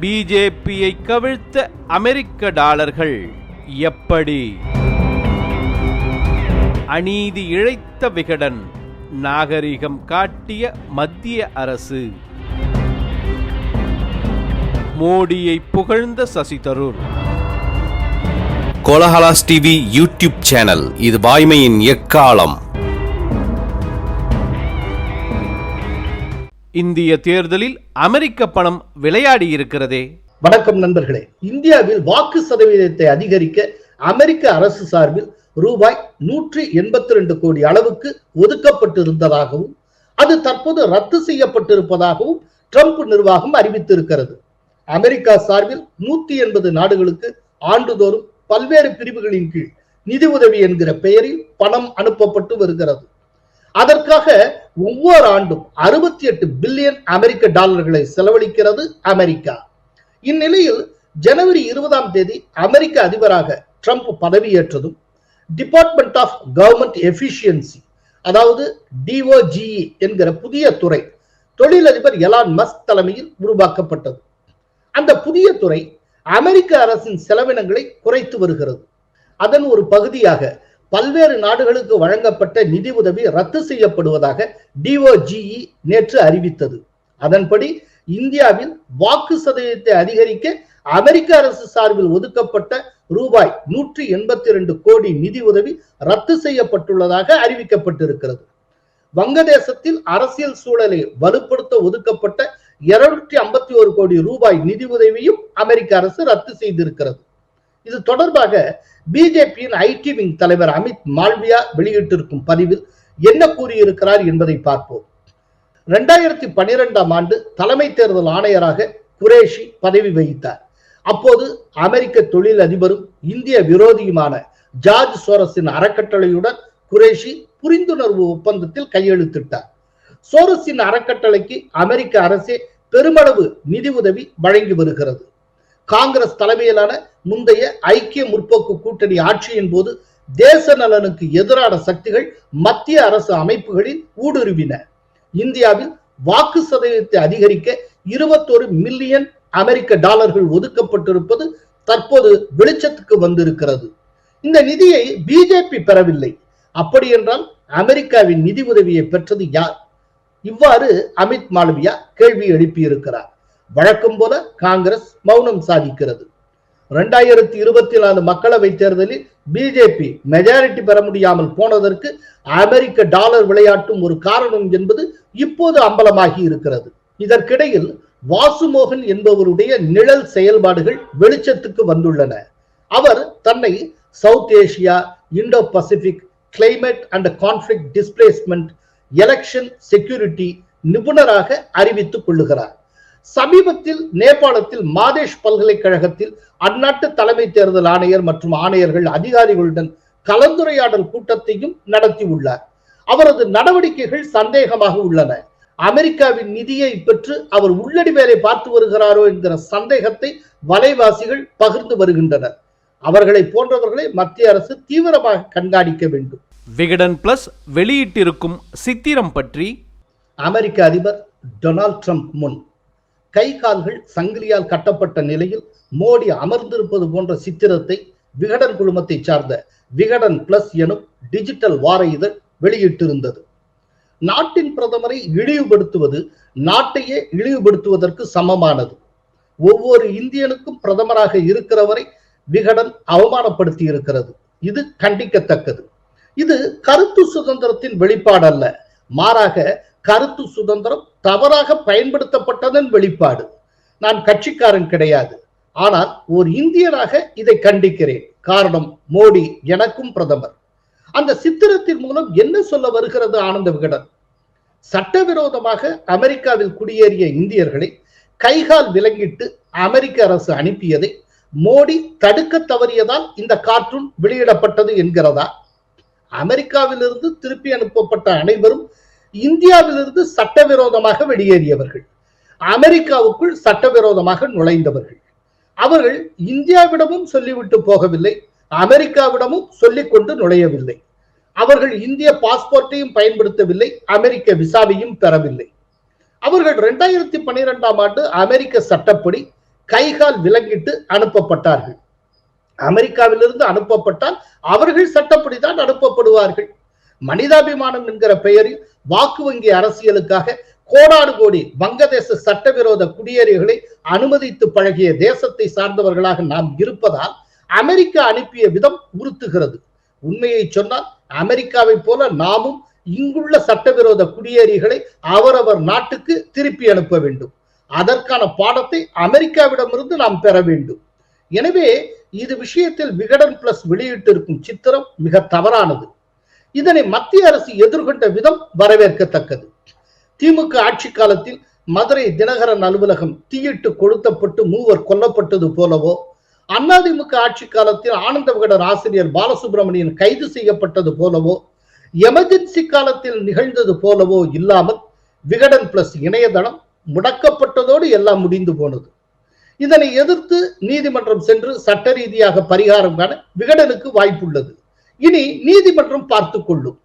பிஜேபியை கவிழ்த்த அமெரிக்க டாலர்கள் எப்படி? அநீதி இழைத்த விகடன் நாகரிகம் காட்டிய மத்திய அரசு. மோடியை புகழ்ந்த Shashi Tharoor. Kolahalas TV YouTube channel இது வாய்மையின் எக்காலம்? இந்திய தேர்தலில் அமெரிக்க பணம் விளையாடி இருக்கிறதே. வணக்கம் நண்பர்களே. இந்தியாவில் வாக்கு சதவீதத்தை அதிகரிக்க அமெரிக்க அரசு சார்பில் ரூபாய் நூற்றி எண்பத்தி ரெண்டு கோடி அளவுக்கு ஒதுக்கப்பட்டிருந்ததாகவும் அது தற்போது ரத்து செய்யப்பட்டிருப்பதாகவும் ட்ரம்ப் நிர்வாகம் அறிவித்திருக்கிறது. அமெரிக்கா சார்பில் நூத்தி எண்பது நாடுகளுக்கு ஆண்டுதோறும் பல்வேறு பிரிவுகளின் கீழ் நிதி உதவி என்கிற பெயரில் பணம் அனுப்பப்பட்டு வருகிறது. அதற்காக ஒவ்வொரு ஆண்டும் அறுபத்தி எட்டு பில்லியன் அமெரிக்க டாலர்களை செலவழிக்கிறது அமெரிக்கா. இந்நிலையில் ஜனவரி இருபதாம் தேதி அமெரிக்க அதிபராக ட்ரம்ப் பதவியேற்றதும் டிபார்ட்மெண்ட் ஆஃப் கவர்மெண்ட் எஃபிஷியன்சி அதாவது டிஓஜிஇ என்கிற புதிய துறை தொழிலதிபர் எலான் மஸ்க் தலைமையில் உருவாக்கப்பட்டது. அந்த புதிய துறை அமெரிக்க அரசின் செலவினங்களை குறைத்து வருகிறது. அதன் ஒரு பகுதியாக பல்வேறு நாடுகளுக்கு வழங்கப்பட்ட நிதி உதவி ரத்து செய்யப்படுவதாக டிஓஜிஇ நேற்று அறிவித்தது. அதன்படி இந்தியாவில் வாக்கு சதவீதத்தை அதிகரிக்க அமெரிக்க அரசு சார்பில் ஒதுக்கப்பட்ட ரூபாய் நூற்றி எண்பத்தி ரெண்டு கோடி நிதி உதவி ரத்து செய்யப்பட்டுள்ளதாக அறிவிக்கப்பட்டிருக்கிறது. வங்கதேசத்தில் அரசியல் சூழலை வலுப்படுத்த ஒதுக்கப்பட்ட இருநூற்றி ஐம்பத்தி ஒரு கோடி ரூபாய் நிதி உதவியும் அமெரிக்க அரசு ரத்து செய்திருக்கிறது. இது தொடர்பாக பிஜேபியின் ஐடி விங் தலைவர் அமித் மால்வியா வெளியிட்டிருக்கும் பதிவில் என்ன கூறியிருக்கிறார் என்பதை பார்ப்போம். இரண்டாயிரத்தி பனிரெண்டாம் ஆண்டு தலைமை தேர்தல் ஆணையராக குரேஷி பதவி வகித்தார். அப்போது அமெரிக்க தொழில் அதிபரும் இந்திய விரோதியுமான ஜார்ஜ் சோரஸின் அறக்கட்டளையுடன் குரேஷி புரிந்துணர்வு ஒப்பந்தத்தில் கையெழுத்திட்டார். சோரஸின் அறக்கட்டளைக்கு அமெரிக்க அரசே பெருமளவு நிதி உதவி வழங்கி வருகிறது. காங்கிரஸ் தலைமையிலான முந்தைய ஐக்கிய முற்போக்கு கூட்டணி ஆட்சியின் போது தேச நலனுக்கு எதிரான சக்திகள் மத்திய அரசு அமைப்புகளில் ஊடுருவின. இந்தியாவில் வாக்கு சதவீதத்தை அதிகரிக்க இருபத்தொரு மில்லியன் அமெரிக்க டாலர்கள் ஒதுக்கப்பட்டிருப்பது தற்போது வெளிச்சத்துக்கு வந்திருக்கிறது. இந்த நிதியை பிஜேபி பெறவில்லை. அப்படி என்றால் அமெரிக்காவின் நிதி உதவியை பெற்றது யார்? இவ்வாறு அமித் மாளவியா கேள்வி எழுப்பியிருக்கிறார். வழக்கம் போல காங்கிரஸ் மௌனம் சாதிக்கிறது. இரண்டாயிரத்தி இருபத்தி நாலு மக்களவை தேர்தலில் பிஜேபி மெஜாரிட்டி பெற முடியாமல் போனதற்கு அமெரிக்க டாலர் விளையாட்டும் ஒரு காரணம் என்பது இப்போது அம்பலமாகி இருக்கிறது. இதற்கிடையில் வாசுமோகன் என்பவருடைய நிழல் செயல்பாடுகள் வெளிச்சத்துக்கு வந்துள்ளன. அவர் தன்னை South Asia Indo Pacific climate and conflict displacement election security நிபுணராக அறிவித்துக் கொள்ளுகிறார். சமீபத்தில் நேபாளத்தில் மாதேஷ் பல்கலைக்கழகத்தில் அந்நாட்டு தலைமை தேர்தல் ஆணையர் மற்றும் ஆணையர்கள் அதிகாரிகளுடன் கலந்துரையாடல் கூட்டத்தையும் நடத்தியுள்ளார் அவரது நடவடிக்கைகள் சந்தேகமாக உள்ளன. அமெரிக்காவின் நிதியை பெற்று அவர் உள்ளடி வேலை பார்த்து வருகிறாரோ என்கிற சந்தேகத்தை வலைவாசிகள் பகிர்ந்து வருகின்றனர். அவர்களை போன்றவர்களை மத்திய அரசு தீவிரமாக கண்காணிக்க வேண்டும். விகடன் பிளஸ் வெளியிட்டிருக்கும் சித்திரம் பற்றி அமெரிக்க அதிபர் டொனால்ட் ட்ரம்ப் முன். கை கால்கள் சங்கிலியால் கட்டப்பட்ட நிலையில் மோடி அமர்ந்திருப்பது போன்ற சித்திரத்தை விகடன் குழுமத்தை சார்ந்த விகடன் பிளஸ் எனும் டிஜிட்டல் வார இதழ் வெளியிட்டிருந்தது. நாட்டின் பிரதமரை இழிவுபடுத்துவது நாட்டையே இழிவுபடுத்துவதற்கு சமமானது. ஒவ்வொரு இந்தியனுக்கும் பிரதமராக இருக்கிறவரை விகடன் அவமானப்படுத்தி இருக்கிறது இது கண்டிக்கத்தக்கது. இது கருத்து சுதந்திரத்தின் வெளிப்பாடு அல்ல மாறாக கருத்து சுதந்திரம் தவறாக பயன்படுத்தப்பட்டதன் வெளிப்பாடு. நான் கட்சிக்காரன் கிடையாது. ஆனால் ஒரு இந்தியனாக இதை கண்டிக்கிறேன். காரணம் மோடி எனக்கும் பிரதமர். அந்த சித்திரத்தின் மூலம் என்ன சொல்ல வருகிறது ஆனந்த விகடன்? சட்டவிரோதமாக அமெரிக்காவில் குடியேறிய இந்தியர்களை கைகால் விலங்கிட்டு அமெரிக்க அரசு அனுப்பியதை மோடி தடுக்க தவறியதால் இந்த கார்ட்டூன் வெளியிடப்பட்டது என்கிறதா? அமெரிக்காவிலிருந்து திருப்பி அனுப்பப்பட்ட அனைவரும் இந்தியாவிலிருந்து சட்டவிரோதமாக வெளியேறியவர்கள் அமெரிக்காவுக்குள் சட்டவிரோதமாக நுழைந்தவர்கள். அவர்கள் இந்தியாவிடமும் சொல்லிவிட்டு போகவில்லை அமெரிக்காவிடமும் சொல்லிக்கொண்டு நுழையவில்லை. அவர்கள் இந்திய பாஸ்போர்ட்டையும் பயன்படுத்தவில்லை அமெரிக்க விசாவையும் பெறவில்லை. அவர்கள் இரண்டாயிரத்தி பன்னிரெண்டாம் ஆண்டு அமெரிக்க சட்டப்படி கைகால் விலங்கிட்டு அனுப்பப்பட்டார்கள். அமெரிக்காவிலிருந்து அனுப்பப்பட்டால் அவர்கள் சட்டப்படிதான் அனுப்பப்படுவார்கள். மனிதாபிமானம் என்கிற பெயரில் வாக்கு வங்கி அரசியலுக்காக கோடாடு கோடி வங்கதேச சட்டவிரோத குடியேறிகளை அனுமதித்து பழகிய தேசத்தை சார்ந்தவர்களாக நாம் இருப்பதால் அமெரிக்கா அனுப்பிய விதம் உறுத்துகிறது. உண்மையை சொன்னால் அமெரிக்காவை போல நாமும் இங்குள்ள சட்டவிரோத குடியேறிகளை அவரவர் நாட்டுக்கு திருப்பி அனுப்ப வேண்டும். அதற்கான பாடத்தை அமெரிக்காவிடமிருந்து நாம் பெற வேண்டும். எனவே இது விஷயத்தில் விகடன் பிளஸ் வெளியிட்டிருக்கும் சித்திரம் மிக தவறானது. இதனை மத்திய அரசு எதிர்கொண்ட விதம் வரவேற்கத்தக்கது. திமுக ஆட்சி காலத்தில் மதுரை தினகரன் அலுவலகம் தீயிட்டு கொளுத்தப்பட்டு மூவர் கொல்லப்பட்டது போலவோ அதிமுக ஆட்சி காலத்தில் ஆனந்த விகடன் ஆசிரியர் பாலசுப்ரமணியன் கைது செய்யப்பட்டது போலவோ எமர்ஜென்சி காலத்தில் நிகழ்ந்தது போலவோ இல்லாமல் விகடன் பிளஸ் இணையதளம் முடக்கப்பட்டதோடு எல்லாம் முடிந்து போனது. இதனை எதிர்த்து நீதிமன்றம் சென்று சட்ட ரீதியாக பரிகாரம் காண விகடனுக்கு வாய்ப்புள்ளது. இனி நீதிமன்றம் பார்த்து கொள்ளும்.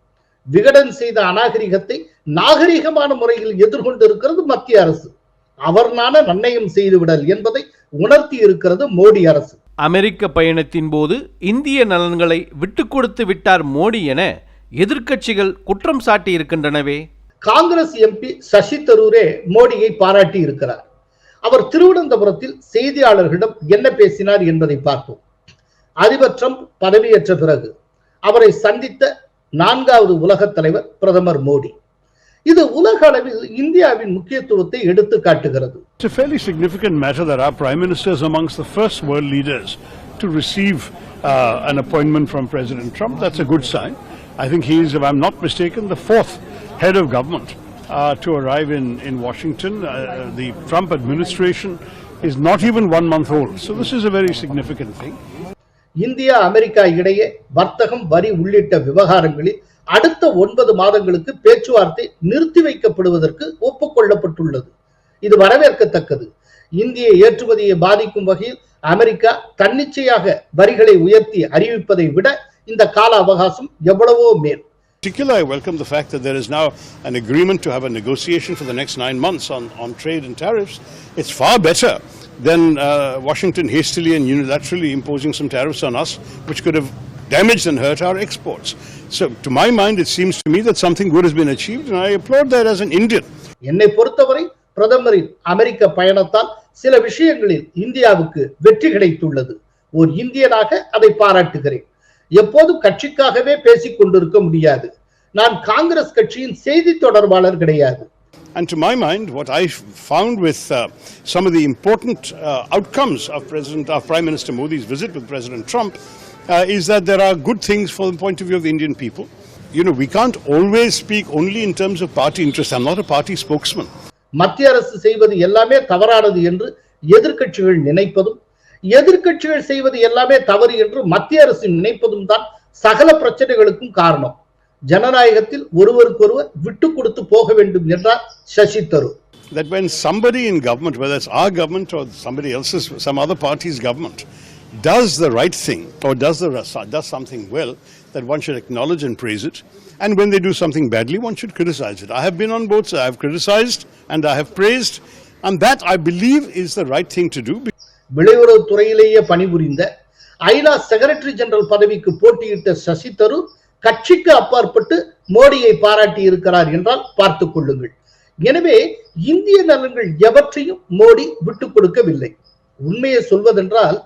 விகடன் செய்த அநாகரிகத்தை நாகரிகமான முறையில் எதிர்கொண்டிருக்கிறது மத்திய அரசு. அவர்னான நன்னயம் செய்துவிடல் என்பதை உணர்த்தி இருக்கிறது மோடி அரசு. அமெரிக்க பயணத்தின் போது இந்திய நலன்களை விட்டுக் கொடுத்து விட்டார் மோடி என எதிர்க்கட்சிகள் குற்றம் சாட்டி இருக்கின்றனவே காங்கிரஸ் எம்பி சசி தரூரே மோடியை பாராட்டி இருக்கிறார். அவர் திருவனந்தபுரத்தில் செய்தியாளர்களிடம் என்ன பேசினார் என்பதை பார்ப்போம். அதிபர் ட்ரம்ப் பதவியேற்ற பிறகு அவரை சந்தித்த நான்காவது உலக தலைவர் பிரதமர் மோடி இது உலக அளவில் இந்தியாவின் முக்கியத்துவத்தை எடுத்து காட்டுகிறது It's a fairly significant matter that our Prime Minister is amongst the first world leaders to receive uh, an appointment from President Trump. That's a good sign. I think he is, if I'm not mistaken, the fourth head of government uh, to arrive in, in Washington. Uh, the Trump administration is not even one month old. So this is a very significant thing. India America இடையே வர்த்தகம் வரி உள்ளிட்ட விவகாரங்களில் அடுத்த ஒன்பது மாதங்களுக்கு பேச்சுவார்த்தை நிறுத்தி வைக்கப்படுவதற்கு ஒப்புக்கொள்ளப்பட்டுள்ளது. இது வரவேற்கத்தக்கது. இந்திய ஏற்றுமதியை பாதிக்கும் வகையில் அமெரிக்கா தன்னிச்சையாக வரிகளை உயர்த்தி அறிவிப்பதை விட இந்த கால அவகாசம் எவ்வளவோ மேல். Particular, I welcome the fact that there is now an agreement to have a negotiation for the next nine months on, on trade and tariffs. It's far better than uh, Washington hastily and unilaterally imposing some tariffs on us, which could have damaged and hurt our exports. So, to my mind, it seems to me that something good has been achieved, and I applaud that as an Indian. என்னை பொறுத்தவரை பிரதமரின் அமெரிக்க பயணத்தால் சில விஷயங்களில் இந்தியாவுக்கு வெற்றி கிடைத்துள்ளது ஒரு இந்தியனாக அதை பாராட்டுகிறேன் எப்போதும் கட்சிக்காகவே பேசிக் கொண்டிருக்க முடியாது நான் காங்கிரஸ் கட்சியின் செய்தி தொடர்பாளர் கிடையாது And to my mind, what I found with uh, some of the important uh, outcomes of President, of Prime Minister Modi's visit with President Trump, uh, is that there are good things from the point of view of the Indian people. You know, we can't always speak only in terms of party interest. I'm not a party spokesman. மத்திய அரசு செய்வது எல்லாமே தவறானது என்று எதிர்க்கட்சிகள் நினைப்பதும் எதிர்க்கட்சிகள் செய்வது எல்லாமே தவறு என்று மத்திய அரசு நினைப்பதும் தான் சகல பிரச்சனைகளுக்கும் காரணம் ஜனநாயகத்தில் ஒருவருக்கொருவர் விட்டு கொடுத்து போக வேண்டும் என்றார் Sasi Tharoor That when somebody in government, whether it's our government or somebody else's, some other party's government, does the right thing or does the does something well, that one should acknowledge and praise it. And when they do something badly, one should criticize it. I have been on both sides. I have criticized and I have praised, and that I believe is the right thing to do. வெளியுறவு துறையிலேயே பணிபுரிந்த ஐநா secretary general பதவிக்கு போட்டியிட்ட சசி தரூர் கட்சிக்கு அப்பாற்பட்டு மோடியை பாராட்டி இருக்கிறார் என்றால் பார்த்துக் கொள்ளுங்கள். எனவே இந்திய நலன்கள் எவற்றையும் மோடி விட்டுக் கொடுக்கவில்லை. உண்மையை சொல்வதென்றால்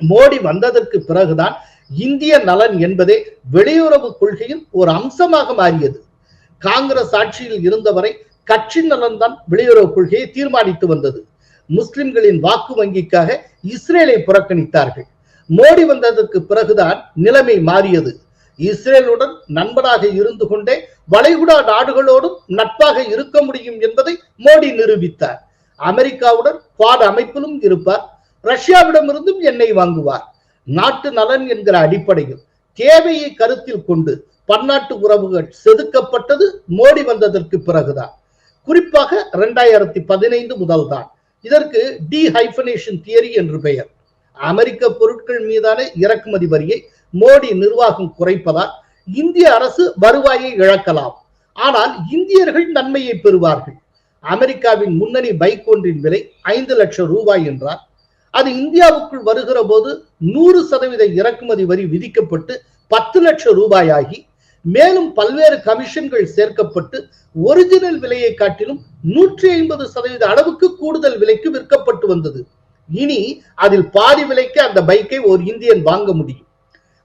மோடி வந்ததற்கு பிறகுதான் இந்திய நலன் என்பதே வெளியுறவு கொள்கையின் ஒரு அம்சமாக மாறியது. காங்கிரஸ் ஆட்சியில் இருந்தவரை கட்சி நலன்தான் வெளியுறவு கொள்கையை தீர்மானித்து வந்தது. முஸ்லிம்களின் வாக்கு வங்கிக்காக இஸ்ரேலை புறக்கணித்தார்கள். மோடி வந்ததற்கு பிறகுதான் நிலைமை மாறியது. இஸ்ரேலுடன் நண்பனாக இருந்து கொண்டே வளைகுடா நாடுகளோடும் நட்பாக இருக்க முடியும் என்பதை மோடி நிரூபித்தார். அமெரிக்காவுடன் குவாட் அமைப்பிலும் இருப்பார். ரஷ்யாவிடமிருந்தும் எண்ணெய் வாங்குவார். நாட்டு நலன் என்கிற அடிப்படையில் தேவையை கருத்தில் கொண்டு பன்னாட்டு உறவுகள் செதுக்கப்பட்டது மோடி வந்ததற்கு பிறகுதான். குறிப்பாக இரண்டாயிரத்தி பதினைந்து முதல்தான். இதற்கு டி ஹைபனேஷன் தியரி என்று பெயர். அமெரிக்க பொருட்கள் மீதான இறக்குமதி வரியை மோடி நிர்வாகம் குறைப்பதால் இந்திய அரசு வருவாயை இழக்கலாம். ஆனால் இந்தியர்கள் நன்மையை பெறுவார்கள். அமெரிக்காவின் முன்னணி பைக் ஒன்றின் விலை ஐந்து லட்சம் ரூபாய் என்றார். அது இந்தியாவுக்குள் வருகிற போது நூறு சதவீத இறக்குமதி வரி விதிக்கப்பட்டு பத்து லட்சம் ரூபாயாகி மேலும் பல்வேறு கமிஷன்கள் சேர்க்கப்பட்டு ஒரிஜினல் விலையை காட்டிலும் நூற்றி ஐம்பது சதவீத அளவுக்கு கூடுதல் விலைக்கு விற்கப்பட்டு வந்தது. இனி அதில் பாதி விலைக்கு அந்த பைக்கை ஒரு இந்தியன் வாங்க முடியும்.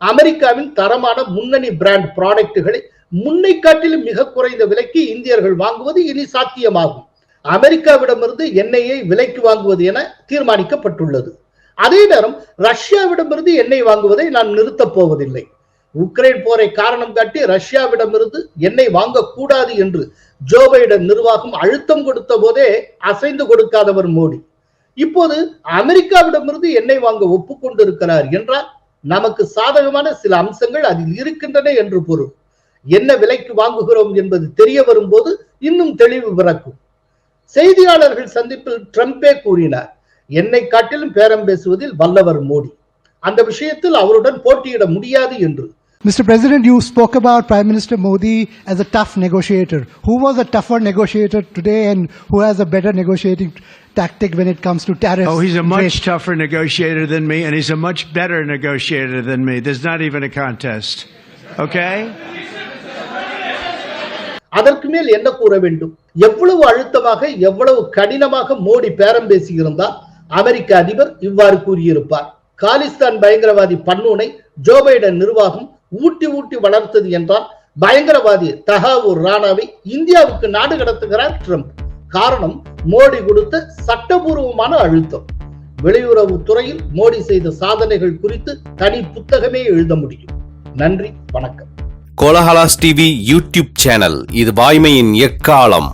அமெரிக்காவின் தரமான முன்னணி பிராண்ட் ப்ராடக்டுகளை முன்னை காட்டிலும் மிக குறைந்த விலைக்கு இந்தியர்கள் வாங்குவது இனி சாத்தியமாகும். அமெரிக்காவிடமிருந்து எண்ணெயை விலைக்கு வாங்குவது என தீர்மானிக்கப்பட்டுள்ளது. அதே நேரம் ரஷ்யாவிடமிருந்து எண்ணெய் வாங்குவதை நாம் நிறுத்தப் போவதில்லை. உக்ரைன் போரை காரணம் காட்டி ரஷ்யாவிடமிருந்து எண்ணெய் வாங்கக்கூடாது என்று ஜோ பைடன் நிர்வாகம் அழுத்தம் கொடுத்த போதே அசைந்து கொடுக்காதவர் மோடி. இப்போது அமெரிக்காவிடமிருந்து எண்ணெய் வாங்க ஒப்புக்கொண்டிருக்கிறார் என்றால் நமக்கு சாதகமான சில அம்சங்கள் அதில் இருக்கின்றன என்று பொருள் என்ன விலைக்கு வாங்குகிறோம் என்பது தெரிய வரும்போது இன்னும் தெளிவு பிறக்கும் செய்தியாளர்கள் சந்திப்பில் ட்ரம்பே கூறினார் என்னை காட்டிலும் பேரம் பேசுவதில் வல்லவர் மோடி அந்த விஷயத்தில் அவருடன் போட்டியிட முடியாது என்று Mr. President, you spoke about Prime Minister Modi as a tough negotiator. Who was a tougher negotiator today and who has a better negotiating tactic when it comes to tariffs? Oh, he's a much trade? tougher negotiator than me, and he's a much better negotiator than me. There's not even a contest. Okay? அதற்கு மேல் என்ன கூற வேண்டும் எவ்வளவு அழுத்தமாக எவ்வளவு கடினமாக மோடி பேரம் பேசியிருந்தால் அமெரிக்க அதிபர் இவ்வாறு கூறியிருப்பார் காலிஸ்தான் பயங்கரவாதி பன்னூனை ஜோ பைடன் நிர்வாகம் ஊட்டி ஊட்டி வளர்த்தது என்றால் பயங்கரவாதி தகாவூர் ராணாவை இந்தியாவுக்கு நாடு கடத்துகிறார் ட்ரம்ப் காரணம் மோடி கொடுத்த சட்டபூர்வமான அழுத்தம். வெளியுறவு துறையில் மோடி செய்த சாதனைகள் குறித்து தனி புத்தகமே எழுத முடியும். நன்றி வணக்கம். கோலஹலாஸ் டிவி யூடியூப் சேனல் இது வாய்மையின் எக்காலம்.